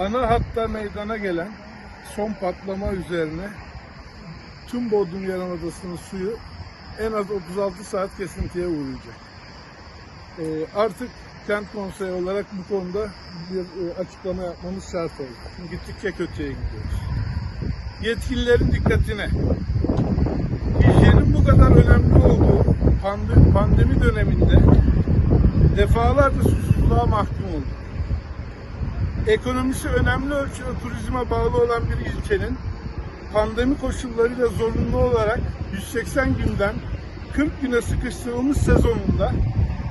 ana hatta meydana gelen son patlama üzerine tüm Bodrum Yarımadası'nın suyu en az 36 saat kesintiye uğrayacak. Ee, artık kent konseyi olarak bu konuda bir e, açıklama yapmamız şart oldu. Çünkü gittikçe kötüye gidiyoruz. Yetkililerin dikkatine hijyenin bu kadar önemli olduğu pande- pandemi döneminde defalarca susuzluğa mahkum olduk. Ekonomisi önemli ölçüde turizme bağlı olan bir ilçenin pandemi koşullarıyla zorunlu olarak 180 günden 40 güne sıkıştırılmış sezonunda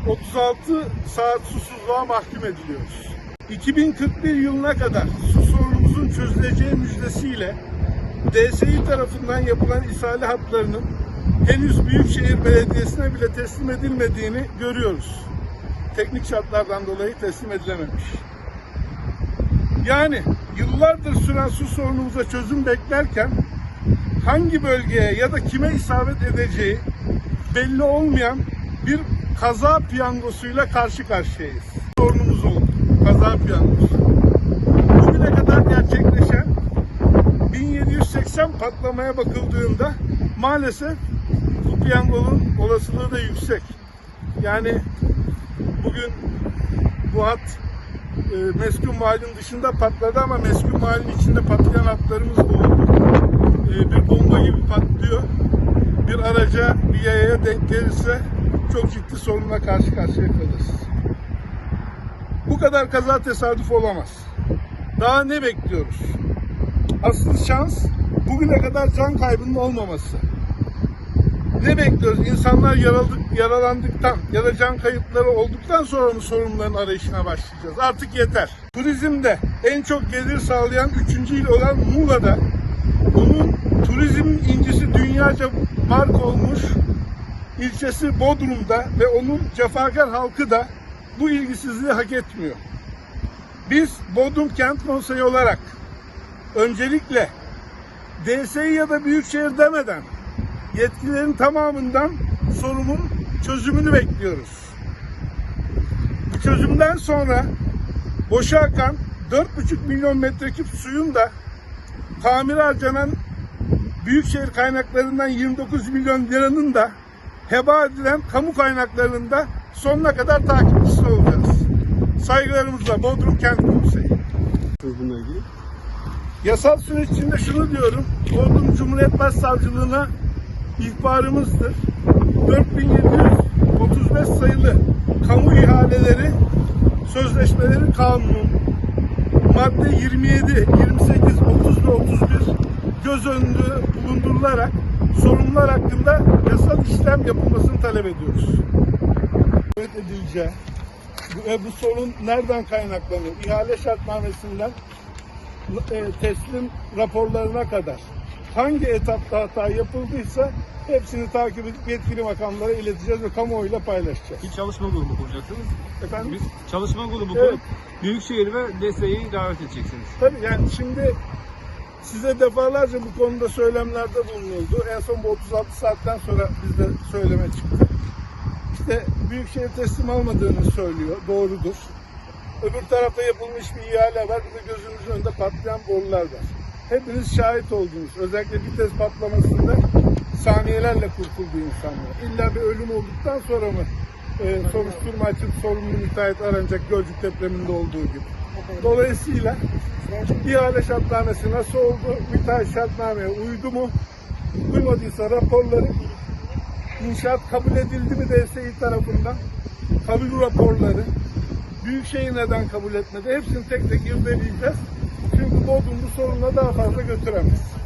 36 saat susuzluğa mahkum ediliyoruz. 2041 yılına kadar su sorunumuzun çözüleceği müjdesiyle DSİ tarafından yapılan ishale hatlarının henüz Büyükşehir Belediyesi'ne bile teslim edilmediğini görüyoruz. Teknik şartlardan dolayı teslim edilememiş. Yani yıllardır süren su sorunumuza çözüm beklerken hangi bölgeye ya da kime isabet edeceği belli olmayan bir kaza piyangosuyla karşı karşıyayız. Sorunumuz oldu. Kaza piyangosu. Bugüne kadar gerçekleşen 1780 patlamaya bakıldığında maalesef bu piyangonun olasılığı da yüksek. Yani bugün bu hat e, meskun mahallin dışında patladı ama meskun mahallin içinde patlayan hatlarımız da oldu. E, bir bomba gibi patlıyor. Bir araca, bir yayaya denk gelirse çok ciddi sorunla karşı karşıya kalırız. Bu kadar kaza tesadüf olamaz. Daha ne bekliyoruz? Asıl şans bugüne kadar can kaybının olmaması. Ne bekliyoruz? İnsanlar yaraladık, yaralandıktan ya da can kayıpları olduktan sonra mı sorunların arayışına başlayacağız? Artık yeter. Turizmde en çok gelir sağlayan üçüncü il olan Muğla'da onun turizm incisi dünyaca mark olmuş ilçesi Bodrum'da ve onun cefakar halkı da bu ilgisizliği hak etmiyor. Biz Bodrum Kent Konseyi olarak öncelikle DSİ ya da Büyükşehir demeden yetkililerin tamamından sorunun çözümünü bekliyoruz. Bu çözümden sonra boşa akan 4,5 milyon metreküp suyun da tamir harcanan büyükşehir kaynaklarından 29 milyon liranın da heba edilen kamu kaynaklarının da sonuna kadar takipçisi olacağız. Saygılarımızla Bodrum Kent Konseyi. bununla ilgili? Yasal süreç içinde şunu diyorum. Bodrum Cumhuriyet Başsavcılığına ihbarımızdır. 4735 sayılı kamu ihaleleri sözleşmeleri kanunun madde 27, 28, 30 ve 31 göz önünde bulundurularak sorunlar hakkında yasal işlem yapılmasını talep ediyoruz. Evet edileceği ve bu sorun nereden kaynaklanıyor? İhale şartnamesinden e, teslim raporlarına kadar hangi etapta hata yapıldıysa hepsini takip edip yetkili makamlara ileteceğiz ve kamuoyuyla paylaşacağız. Bir çalışma grubu kuracaksınız. Efendim? Biz çalışma grubu Evet. kurup Büyükşehir ve DSİ'yi davet edeceksiniz. Tabii yani şimdi size defalarca bu konuda söylemlerde bulunuldu. En son bu 36 saatten sonra bizde söyleme çıktı. İşte Büyükşehir teslim almadığını söylüyor. Doğrudur. Öbür tarafta yapılmış bir ihale var. Bir de gözümüzün önünde patlayan borular var. Hepiniz şahit oldunuz. Özellikle vites patlamasında saniyelerle kurtuldu insanlar. İlla bir ölüm olduktan sonra mı e, soruşturma açıp sorumlu müteahhit aranacak Gölcük depreminde olduğu gibi. Dolayısıyla ihale şartnamesi nasıl oldu? Müteahhit şartnameye uydu mu? Uymadıysa raporları inşaat kabul edildi mi DSİ tarafından? Kabul raporları Büyükşehir neden kabul etmedi? Hepsini tek tek irdeleyeceğiz. Çünkü Bodrum bu sorunla daha fazla götüremez.